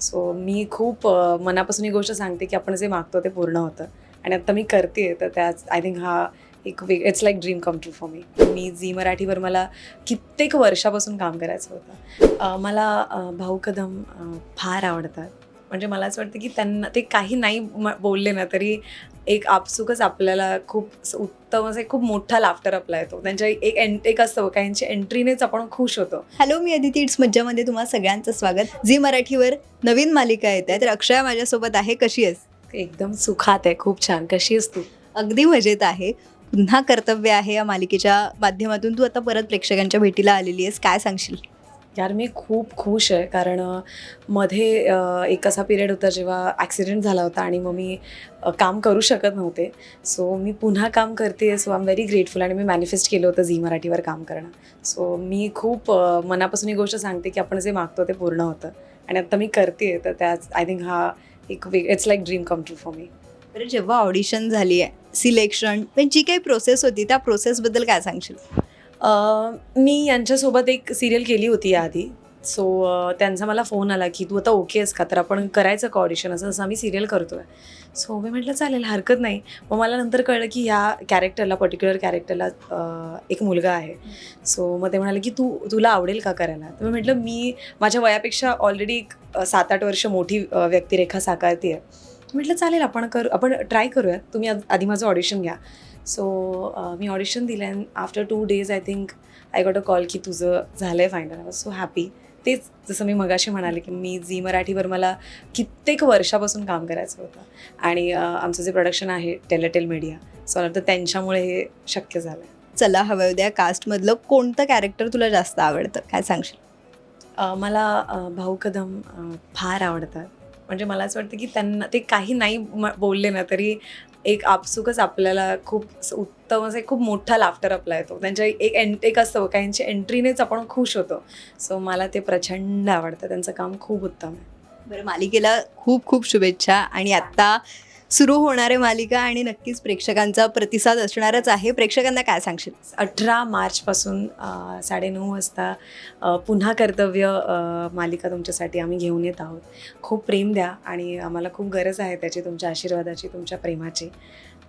So मी खूप मनापासून ही गोष्ट सांगते की आपण जे मागतो ते पूर्ण होतं. आणि आता मी करते तर त्याच आय थिंक हा एक वेग it's like dream come true for me मी झी मराठीवर मला कित्येक वर्षापासून काम करायचं होतं. मला भाऊ कदम फार आवडतात. म्हणजे मला असं वाटतं की त्यांना ते काही नाही बोलले ना तरी एक आपसुकच आपल्याला खूप उत्तम असं खूप मोठा लाफ्टर आपला येतो. त्यांच्या एक एन एक असतं काहींची एंट्रीनेच आपण खुश होतो. हॅलो मी अदिती इट्स मज्जामध्ये तुम्हा सगळ्यांचं स्वागत. झी मराठीवर नवीन मालिका येत आहे तर अक्षया माझ्यासोबत आहे. कशी आहेस? एकदम सुखात आहे. खूप छान. कशी आहेस तू? अगदी मजेत आहे. पुन्हा कर्तव्य आहे या मालिकेच्या माध्यमातून. तू आता परत प्रेक्षकांच्या भेटीला आलेली आहेस. काय सांगशील? यार मी खूप खुश आहे. कारण मध्ये एक असा पिरियड होता जेव्हा ॲक्सिडेंट झाला होता आणि मग मी काम करू शकत नव्हते. सो मी पुन्हा काम करते so I am very grateful आणि मी मॅनिफेस्ट केलं होतं झी मराठीवर काम करणं. सो मी खूप मनापासून ही गोष्ट सांगते की आपण जे मागतो ते पूर्ण होतं. आणि आता मी करते तर त्याच आय थिंक हा एक it's like dream come true for me तर जेव्हा ऑडिशन झाली आहे सिलेक्शन म्हणजे पण जी काही प्रोसेस होती त्या प्रोसेसबद्दल काय सांगशील? मी यांच्यासोबत एक सिरियल केली होती याआधी. सो त्यांचा मला फोन आला की तू आता ओके आहेस का? तर आपण करायचं का ऑडिशन असं जसं आम्ही सिरियल करतो आहे सो मी म्हटलं चालेल हरकत नाही. मग मला नंतर कळलं की ह्या कॅरेक्टरला पर्टिक्युलर कॅरेक्टरला एक मुलगा आहे. सो मग ते म्हणाले की तू तुला आवडेल का करायला? तर मी म्हटलं मी माझ्या वयापेक्षा ऑलरेडी एक सात आठ वर्ष मोठी व्यक्तिरेखा साकारते आहे म्हटलं चालेल आपण करू आपण ट्राय करूयात. तुम्ही आधी माझं ऑडिशन घ्या. सो मी ऑडिशन दिलं and after two days I think I got a call की तुझं झालं आहे final I was so happy तेच जसं मी मगाशी म्हणाले की मी झी मराठीवर मला कित्येक वर्षापासून काम करायचं होतं. आणि अ, आमचं जे प्रोडक्शन आहे टेलेटेल मीडिया सो तर त्यांच्यामुळे हे शक्य झालं आहे चला हवं उद्या कास्टमधलं कोणतं कॅरेक्टर तुला जास्त आवडतं? काय सांगशील? मला भाऊ कदम फार आवडतात. म्हणजे मला असं वाटतं की त्यांना ते काही नाही म- बोलले ना तरी एक आपसुकच आपल्याला खूप उत्तम असं खूप मोठा लाफ्टर आपला येतो. त्यांच्या एक एन एक असतं काहींची एंट्रीनेच आपण खुश होतो. सो मला ते प्रचंड आवडतं. त्यांचं काम खूप उत्तम आहे. बरं मालिकेला खूप खूप शुभेच्छा आणि आत्ता सुरू होणारे मालिका आणि नक्कीच प्रेक्षकांचा प्रतिसाद असणारच आहे. प्रेक्षकांना काय सांगशील? अठरा मार्चपासून साडेनऊ वाजता पुन्हा कर्तव्य मालिका तुमच्यासाठी आम्ही घेऊन येत आहोत. खूप प्रेम द्या आणि आम्हाला खूप गरज आहे त्याची तुमच्या आशीर्वादाची तुमच्या प्रेमाची.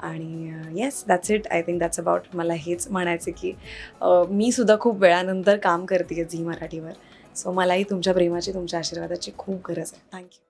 आणि yes that's it I think that's about मला हेच म्हणायचं की मी सुद्धा खूप वेळानंतर काम करते झी मराठीवर. सो मलाही तुमच्या प्रेमाची तुमच्या आशीर्वादाची खूप गरज आहे. थँक्यू